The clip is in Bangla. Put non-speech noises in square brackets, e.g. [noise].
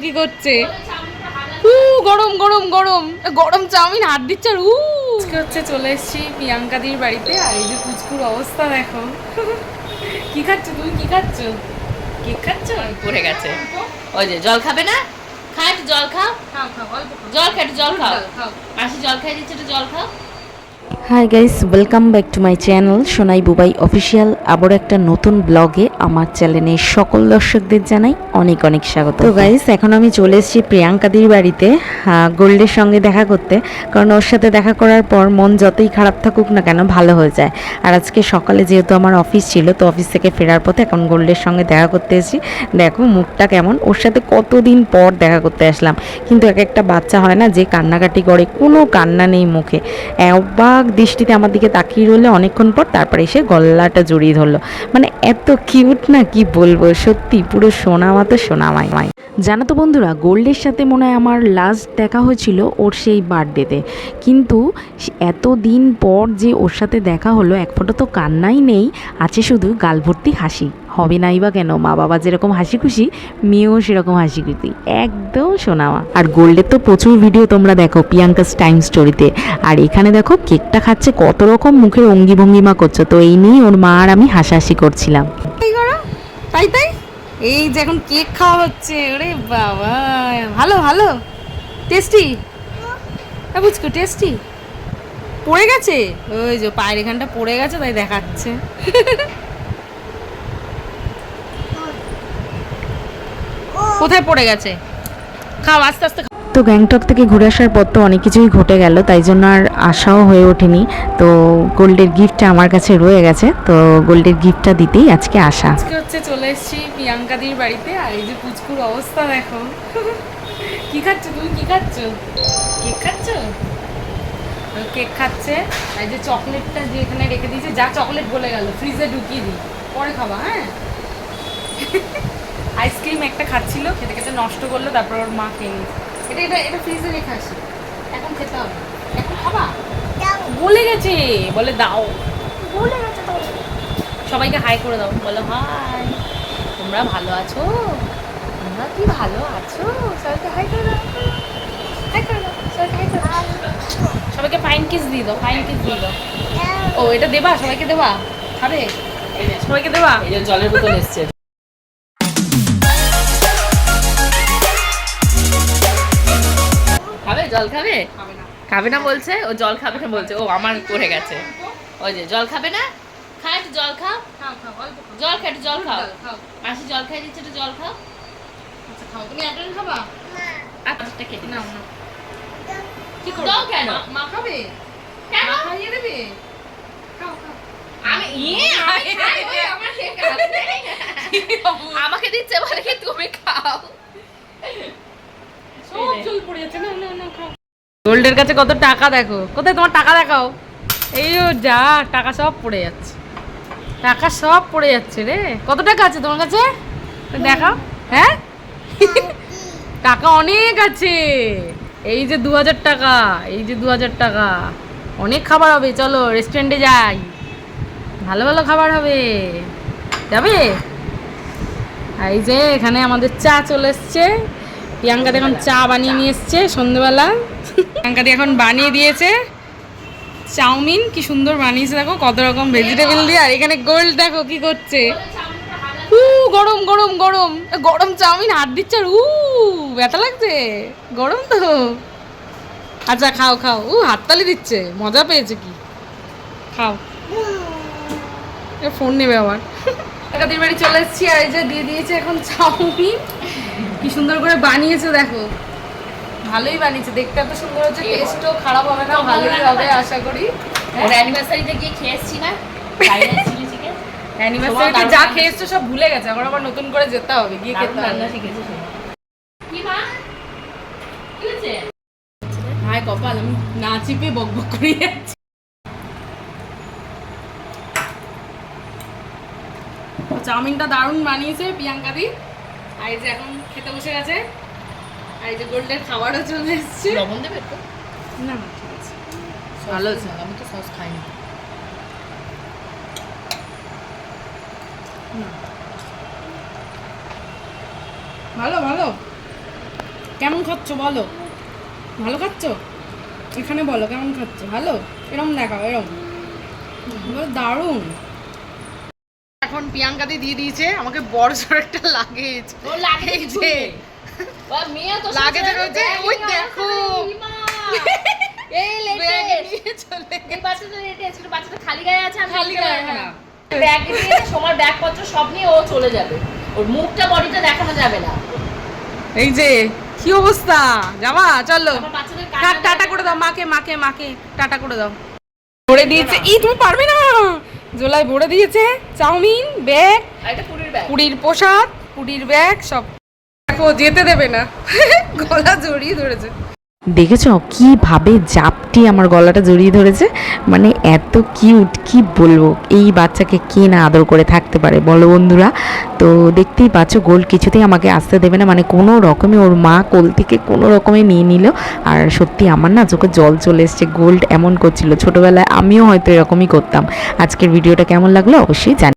কি করছে? উ গরম গরম গরম। গরম চাউমিন হাত দিচ্ছে আর উ হচ্ছে চলে এসেছি প্রিয়াঙ্কাদির বাড়িতে আর এই যে পুচকুর অবস্থা দেখো। কি খাচ্ছ তুমি? কি খাচ্ছ? কেক খাচ্ছ? পড়ে গেছে। ওই যে জল খাবে না? খা একটু জল খাও। জল খা একটু জল খাও। মাসি জল খাই দিচ্ছে একটু জল খাও। Hi guys welcome back to my channel Sonai Bubai official আবার একটা নতুন ব্লগে আমার চ্যানেলের সকল দর্শকদের জানাই অনেক অনেক স্বাগত। তো গাইস এখন আমি চলে এসেছি প্রিয়াঙ্কাদির বাড়িতে গোল্ডের সঙ্গে দেখা করতে। কারণ ওর সাথে দেখা করার পর মন যতই খারাপ থাকুক না কেন, ভালো হয়ে যায়। আর আজকে সকালে যেহেতু আমার অফিস ছিল, তো অফিস থেকে ফেরার পথে এখন গোল্ডের সঙ্গে দেখা করতে এসেছি। দেখো মুখটা কেমন, ওর সাথে কতদিন পর দেখা করতে আসলাম। কিন্তু এক একটা বাচ্চা হয় না যে কান্নাকাটি করে, কোনো কান্না নেই মুখে। অবাক দৃষ্টিতে আমার দিকে তাকিয়ে রইল। অনেকক্ষণ পর তারপরে এসে গল্লাটা জড়িয়ে ধরলো। মানে এত কিউট না কি বলব? সত্যি, পুরো সোনা মতো সোনা মাই। মাই জানো তো বন্ধুরা, গোল্ডের সাথে মনে হয় আমার লাস্ট দেখা হয়েছিল ওর সেই বার্থডেতে কিন্তু এত দিন পর যে ওর সাথে দেখা হলো, এক ফোঁটা তো কান্নাই নেই, আছে শুধু গালভর্তি হাসি। হবে নাই বা কেন? মা বাবা যেরকম হাসি খুশি মেয়েও সেরকম হাসি খুশি একদম শোনাওয়া আর গোল্ডের তো প্রচুর ভিডিও তোমরা দেখো প্রিয়াঙ্কাস টাইম স্টোরিতে। আর এখানে দেখো কেকটা খাচ্ছে, কত রকম মুখের অঙ্গি ভঙ্গিমা করছ। তো এই নিয়েই ওর মা আর আমি হাসাহাসি করছিলাম। তাই তাই এই যে এখন কেক খাওয়া হচ্ছে, ওরে বাবা। ভালো ভালো? টেস্টি বুঝকো টেস্টি পড়ে গেছে? ওই যে পায়ের এখানটা পড়ে গেছে, তাই দেখাচ্ছে। [laughs] কোথায় পড়ে গেছে? খাও আস্তে আস্তে তো গ্যাংটক থেকে ঘুরে আসার পর তো অনেক কিছুই ঘটে গেল তাই জন্য আর আশাও হয়ে ওঠেনি। তো গোল্ডের গিফটটা আমার কাছে রয়ে গেছে তো গোল্ডের গিফটটা দিতেই আজকে আসা আজকে হচ্ছে চলে এসেছি প্রিয়াঙ্কাদির বাড়িতে আর এই যে পুচকুর অবস্থা দেখো। [laughs] কি খাচ্ছ তুমি? কি খাচ্ছ? কেক খাচ্ছ? কেক খাচ্ছে আর এই যে চকলেটটা যে এখানে রেখে দিয়েছে যা চকলেট বলে গেল ফ্রিজে ঢুকিয়ে দিই। পরে খাবা হ্যাঁ? [laughs] আইসক্রিম একটা খাচ্ছিল খেতে খেতে নষ্ট করল তারপর ওর মা খেয়ে এটা এটা এটা ফ্রিজে রেখে আসি। এখন খেতে হবে। এখন খাবা? বলে গেছে। বলে দাও। বলে গেছে তো। সবাইকে হাই করে দাও। বলো হাই তোমরা ভালো আছো? তোমরা কি ভালো আছো? সবাইকে হাই করে দাও। হাই করে দাও। সবাইকে হাই করে দাও। সবাইকে ফাইন কিস দিয়ে দাও ফাইন কিস দিয়ে দাও। ও এটা দেবা? সবাইকে দেবা? খাবে? সবাইকে দেবা? এই যে জলের বোতল এসছে। জল খাবে? খাবে না। বলছে? ও জল খাবে না বলছে। ও আমার পড়ে গেছে। ওই যে জল খাবে না? খা একটু জল খাও। খাও খাও জল খা একটু জল খাও। খাও। মাসি জল খাই দিচ্ছে একটু জল খাও। আচ্ছা খাও। তুমি খাবা? আচ্ছা নাও কি দাও কেন? মা- খাবে? কেন? খাইয়ে দেবে? খাও খাও। আমি ইয়ে। আমাকে দিচ্ছে বলে তুমি খাও? গোল্ডের কাছে কত টাকা দেখো। কোথায় তোমার টাকা দেখাও? এই যা, টাকা সব পড়ে যাচ্ছে। টাকা সব পড়ে যাচ্ছে রে। কত টাকা আছে তোমার কাছে? দেখাও। হ্যাঁ? [laughs] টাকা অনেক আছে। এই যে দু হাজার টাকা, এই যে দু হাজার টাকা। অনেক খাবার হবে, চলো রেস্টুরেন্টে যাই। ভালো ভালো খাবার হবে। যাবে? এই যে এখানে আমাদের চা চলে এসছে। প্রিয়াঙ্কাদি এখন চা বানিয়ে নিয়ে এসছে সন্ধ্যেবেলা প্রিয়াঙ্কাদি এখন বানিয়ে দিয়েছে চাউমিন। কি সুন্দর বানিয়েছে দেখো, কত রকম ভেজিটেবল দিয়ে। আর এখানে গোল্ড দেখো কি করছে। উ গরম গরম গরম। গরম চাউমিন হাত দিচ্ছে আর উ, ব্যথা লাগছে। গরম তো। আচ্ছা খাও খাও। উ, হাততালি দিচ্ছে। মজা পেয়েছে কি। খাও। ফোন নেবে আবার। কাকাদের বাড়ি চলে এসেছি। আর এই যে দিয়ে দিয়েছে এখন চাউমিন। কি সুন্দর করে বানিয়েছে দেখো। ভালোই বানিয়েছে দেখতে এত সুন্দর হচ্ছে টেস্টও খারাপ হবে না ভালোই হবে আশা করি। ওর অ্যানিভার্সারিতে গিয়ে খেয়েছি না? চাইনা চিলি চিকেন। অ্যানিভার্সারিতে যা খেয়েছো সব ভুলে গেছে এখন আবার নতুন করে যেতে হবে গিয়ে খেতে রান্না শিখেছি কি মা? কি হয়েছে? হায় কপাল আমি না চিপে বক বক করে যাচ্ছি। চাউমিনটা দারুণ বানিয়েছে প্রিয়াঙ্কা দি। আর এই যে এখন খেতে বসে গেছে। আর এই যে গোল্ডের খাবারও চলে এসছে। লবণ দেবে একটু? না না ঠিক আছে। ভালো আছে আমি তো সস খাই না। ভালো ভালো। কেমন খাচ্ছ বলো? ভালো খাচ্ছ? এখানে বলো কেমন খাচ্ছ? ভালো? এরম দেখাও এরম। দারুণ। এখন প্রিয়াঙ্কাদি দিয়ে দিয়েছে আমাকে বড় সড় একটা লাগেজ। ও লাগে এই কিছু যে ও মেয়ে তো লাগে রয়েছে, ওই দেখো। এই। নিয়ে চলে বাচ্চাটা একটু বাচ্চাটা খালি গায়ে আছে খালি গায়ে, না। ব্যাগ নিয়ে সময় ব্যাগপত্র সব নিয়ে ও চলে যাবে। ওর মুখটা বডিটা দেখানো যাবে না। এই যে কি অবস্থা? যাবা চলো। টাটা করে দাও মাকে মাকে মাকে টাটা করে দাও। ভরে দিয়েছে ই তুমি পারবে না। জোলাই ভরে দিয়েছে চাউমিন ব্যাগ আর পুরীর ব্যাগ। পুরীর পোশাক পুরীর ব্যাগ সব। দেখো যেতে দেবে না। [laughs] গলা জড়িয়ে ধরেছে। দেখেছ? কীভাবে জাপটি আমার গলাটা জড়িয়ে ধরেছে? মানে এত কিউট কি বলব? এই বাচ্চাকে কে না আদর করে থাকতে পারে? বলো বন্ধুরা। তো দেখতেই পাচ্ছ গোল্ড কিছুতেই আমাকে আসতে দেবে না। মানে কোনো রকমে ওর মা কোল থেকে কোনো রকমে নিয়ে নিল। আর সত্যি আমার না চোখে জল চলে এসছে। গোল্ড এমন করছিল। ছোটোবেলায় আমিও হয়তো এরকমই করতাম। আজকের ভিডিওটা কেমন লাগল? অবশ্যই জানি